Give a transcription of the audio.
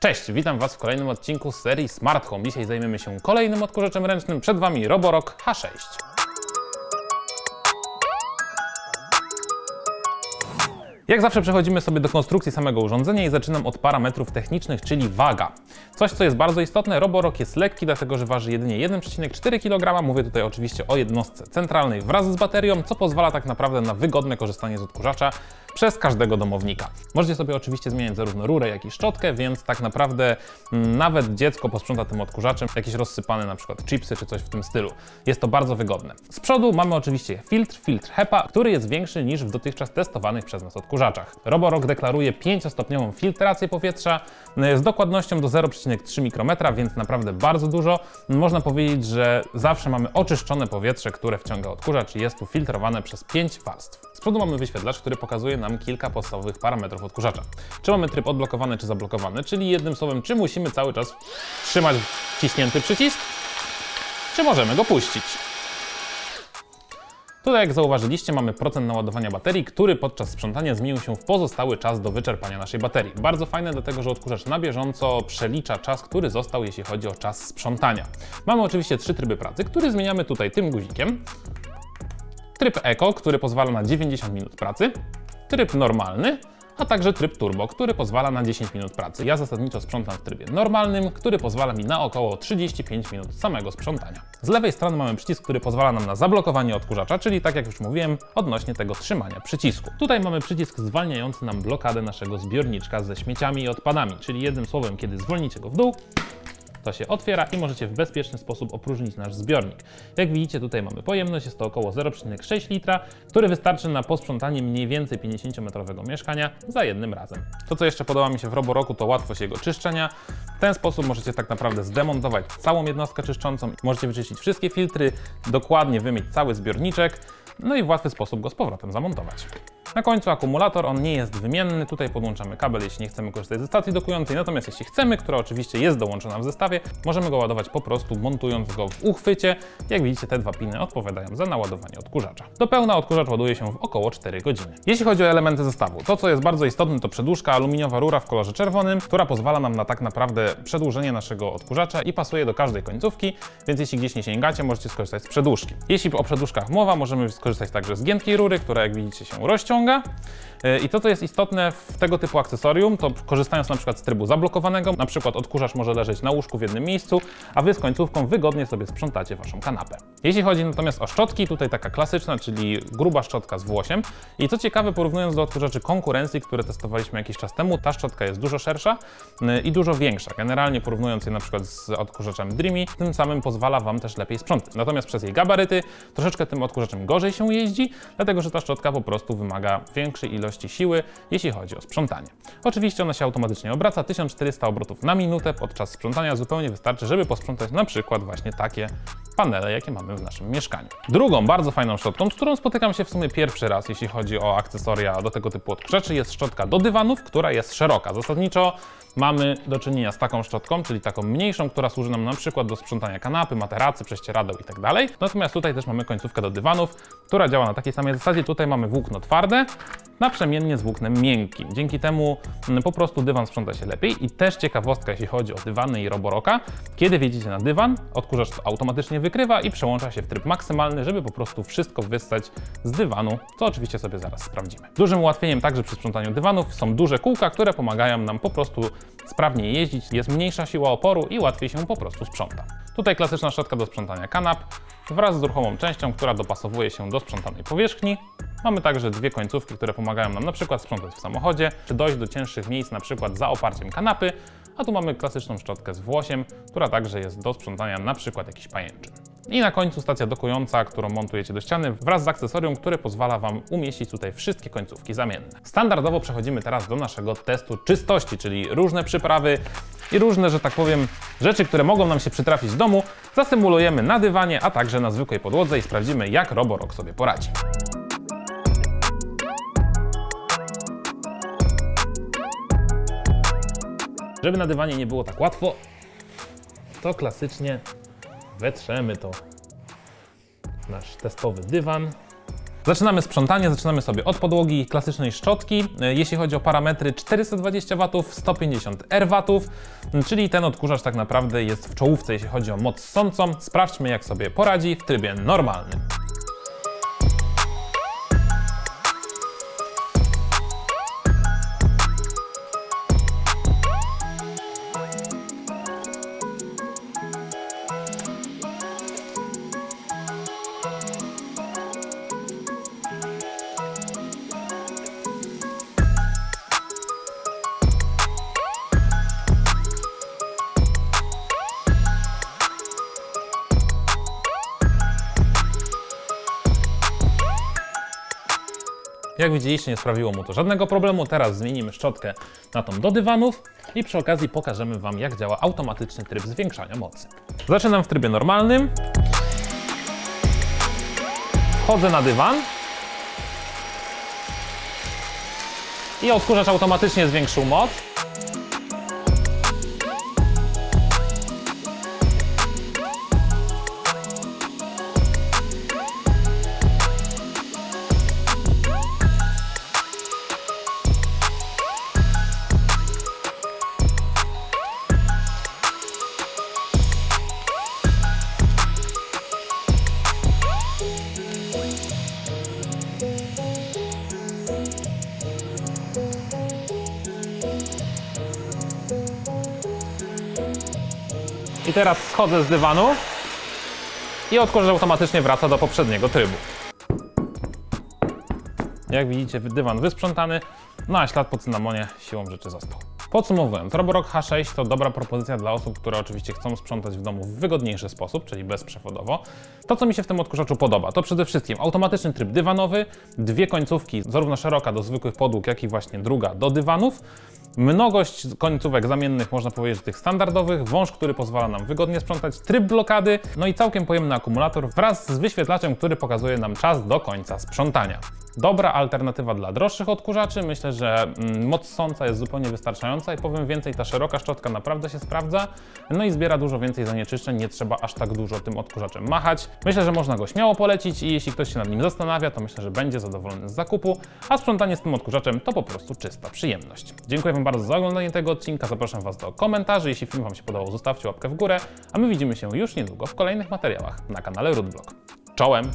Cześć, witam Was w kolejnym odcinku z serii Smart Home. Dzisiaj zajmiemy się kolejnym odkurzaczem ręcznym. Przed Wami Roborock H6. Jak zawsze przechodzimy sobie do konstrukcji samego urządzenia i zaczynam od parametrów technicznych, czyli waga. Coś, co jest bardzo istotne, Roborock jest lekki, dlatego że waży jedynie 1,4 kg. Mówię tutaj oczywiście o jednostce centralnej wraz z baterią, co pozwala tak naprawdę na wygodne korzystanie z odkurzacza przez każdego domownika. Możecie sobie oczywiście zmieniać zarówno rurę, jak i szczotkę, więc tak naprawdę mm, nawet dziecko posprząta tym odkurzaczem jakieś rozsypane na przykład chipsy czy coś w tym stylu. Jest to bardzo wygodne. Z przodu mamy oczywiście filtr, filtr HEPA, który jest większy niż w dotychczas testowanych przez nas odkurzaczach. Roborock deklaruje 5-stopniową filtrację powietrza y, z dokładnością do 0,3 mikrometra, więc naprawdę bardzo dużo. Można powiedzieć, że zawsze mamy oczyszczone powietrze, które wciąga odkurzacz i jest tu filtrowane przez 5 warstw. Z przodu mamy wyświetlacz, który pokazuje nam kilka podstawowych parametrów odkurzacza. Czy mamy tryb odblokowany, czy zablokowany, czyli jednym słowem, czy musimy cały czas trzymać wciśnięty przycisk, czy możemy go puścić. Tutaj, jak zauważyliście, mamy procent naładowania baterii, który podczas sprzątania zmienił się w pozostały czas do wyczerpania naszej baterii. Bardzo fajne, dlatego że odkurzacz na bieżąco przelicza czas, który został, jeśli chodzi o czas sprzątania. Mamy oczywiście trzy tryby pracy, który zmieniamy tutaj tym guzikiem. Tryb Eco, który pozwala na 90 minut pracy, tryb normalny, a także tryb turbo, który pozwala na 10 minut pracy. Ja zasadniczo sprzątam w trybie normalnym, który pozwala mi na około 35 minut samego sprzątania. Z lewej strony mamy przycisk, który pozwala nam na zablokowanie odkurzacza, czyli tak jak już mówiłem, odnośnie tego trzymania przycisku. Tutaj mamy przycisk zwalniający nam blokadę naszego zbiorniczka ze śmieciami i odpadami, czyli jednym słowem, kiedy zwolnicie go w dół, to się otwiera i możecie w bezpieczny sposób opróżnić nasz zbiornik. Jak widzicie, tutaj mamy pojemność, jest to około 0,6 litra, który wystarczy na posprzątanie mniej więcej 50-metrowego mieszkania za jednym razem. To, co jeszcze podoba mi się w Roboroku, to łatwość jego czyszczenia. W ten sposób możecie tak naprawdę zdemontować całą jednostkę czyszczącą, możecie wyczyścić wszystkie filtry, dokładnie wymyć cały zbiorniczek, no i w łatwy sposób go z powrotem zamontować. Na końcu akumulator, on nie jest wymienny, tutaj podłączamy kabel, jeśli nie chcemy korzystać ze stacji dokującej, natomiast jeśli chcemy, która oczywiście jest dołączona w zestawie, możemy go ładować po prostu montując go w uchwycie. Jak widzicie, te dwa piny odpowiadają za naładowanie odkurzacza. Do pełna odkurzacz ładuje się w około 4 godziny. Jeśli chodzi o elementy zestawu, to co jest bardzo istotne to przedłużka aluminiowa rura w kolorze czerwonym, która pozwala nam na tak naprawdę przedłużenie naszego odkurzacza i pasuje do każdej końcówki, więc jeśli gdzieś nie sięgacie, możecie skorzystać z przedłużki. Jeśli o przedłużkach mowa, możemy skorzystać także z giętkiej rury, która jak widzicie się rozciąga. ściąga I to, co jest istotne w tego typu akcesorium, to korzystając na przykład z trybu zablokowanego, na przykład odkurzacz może leżeć na łóżku w jednym miejscu, a Wy z końcówką wygodnie sobie sprzątacie Waszą kanapę. Jeśli chodzi natomiast o szczotki, tutaj taka klasyczna, czyli gruba szczotka z włosiem. I co ciekawe, porównując do odkurzaczy konkurencji, które testowaliśmy jakiś czas temu, ta szczotka jest dużo szersza yy, i dużo większa. Generalnie porównując je na przykład z odkurzaczem Dreamy, tym samym pozwala Wam też lepiej sprzątać. Natomiast przez jej gabaryty troszeczkę tym odkurzaczem gorzej się jeździ, dlatego że ta szczotka po prostu wymaga większej ilości siły, jeśli chodzi o sprzątanie. Oczywiście ona się automatycznie obraca, 1400 obrotów na minutę podczas sprzątania zupełnie wystarczy, żeby posprzątać na przykład właśnie takie panele, jakie mamy w naszym mieszkaniu. Drugą bardzo fajną szczotką, z którą spotykam się w sumie pierwszy raz, jeśli chodzi o akcesoria do tego typu odkurzaczy, jest szczotka do dywanów, która jest szeroka. Zasadniczo mamy do czynienia z taką szczotką, czyli taką mniejszą, która służy nam na przykład do sprzątania kanapy, materacy, prześcieradeł i tak. Natomiast tutaj też mamy końcówkę do dywanów, która działa na takiej samej zasadzie. Tutaj mamy włókno twarde, naprzemiennie z włóknem miękkim. Dzięki temu mm, po prostu dywan sprząta się lepiej i też ciekawostka, jeśli chodzi o dywany i roboroka, kiedy wjedziecie na dywan, odkurzacz to automatycznie wykrywa i przełącza się w tryb maksymalny, żeby po prostu wszystko wyssać z dywanu, co oczywiście sobie zaraz sprawdzimy. Dużym ułatwieniem także przy sprzątaniu dywanów są duże kółka, które pomagają nam po prostu sprawniej jeździć, jest mniejsza siła oporu i łatwiej się po prostu sprząta. Tutaj klasyczna szczotka do sprzątania kanap wraz z ruchomą częścią, która dopasowuje się do sprzątanej powierzchni. Mamy także dwie końcówki, które pomagają nam na przykład sprzątać w samochodzie, czy dojść do cięższych miejsc, na przykład za oparciem kanapy, a tu mamy klasyczną szczotkę z włosiem, która także jest do sprzątania na przykład jakichś pajęczyn. I na końcu stacja dokująca, którą montujecie do ściany wraz z akcesorium, które pozwala Wam umieścić tutaj wszystkie końcówki zamienne. Standardowo przechodzimy teraz do naszego testu czystości, czyli różne przyprawy i różne, że tak powiem, rzeczy, które mogą nam się przytrafić w domu, zasymulujemy na dywanie, a także na zwykłej podłodze i sprawdzimy, jak Roborock sobie poradzi. Żeby na dywanie nie było tak łatwo, to klasycznie wetrzemy to nasz testowy dywan Zaczynamy sprzątanie, zaczynamy sobie od podłogi klasycznej szczotki. Jeśli chodzi o parametry 420 W, 150 R W, czyli ten odkurzacz tak naprawdę jest w czołówce, jeśli chodzi o moc sącą. Sprawdźmy jak sobie poradzi w trybie normalnym. Jak widzieliście, nie sprawiło mu to żadnego problemu. Teraz zmienimy szczotkę na tą do dywanów i przy okazji pokażemy Wam, jak działa automatyczny tryb zwiększania mocy. Zaczynam w trybie normalnym. Wchodzę na dywan. I odkurzacz automatycznie zwiększył moc. Teraz schodzę z dywanu i odkurzacz automatycznie wraca do poprzedniego trybu. Jak widzicie, dywan wysprzątany, no a ślad po cynamonie siłą rzeczy został. Podsumowując, Roborock H6 to dobra propozycja dla osób, które oczywiście chcą sprzątać w domu w wygodniejszy sposób, czyli bezprzewodowo. To, co mi się w tym odkurzaczu podoba, to przede wszystkim automatyczny tryb dywanowy, dwie końcówki, zarówno szeroka do zwykłych podłóg, jak i właśnie druga do dywanów. Mnogość końcówek zamiennych, można powiedzieć, tych standardowych, wąż, który pozwala nam wygodnie sprzątać, tryb blokady, no i całkiem pojemny akumulator wraz z wyświetlaczem, który pokazuje nam czas do końca sprzątania. Dobra alternatywa dla droższych odkurzaczy. Myślę, że mm, moc sąca jest zupełnie wystarczająca i powiem więcej, ta szeroka szczotka naprawdę się sprawdza. No i zbiera dużo więcej zanieczyszczeń, nie trzeba aż tak dużo tym odkurzaczem machać. Myślę, że można go śmiało polecić i jeśli ktoś się nad nim zastanawia, to myślę, że będzie zadowolony z zakupu, a sprzątanie z tym odkurzaczem to po prostu czysta przyjemność. Dziękuję Wam bardzo za oglądanie tego odcinka, zapraszam Was do komentarzy. Jeśli film Wam się podobał, zostawcie łapkę w górę, a my widzimy się już niedługo w kolejnych materiałach na kanale Rootblock. Czołem!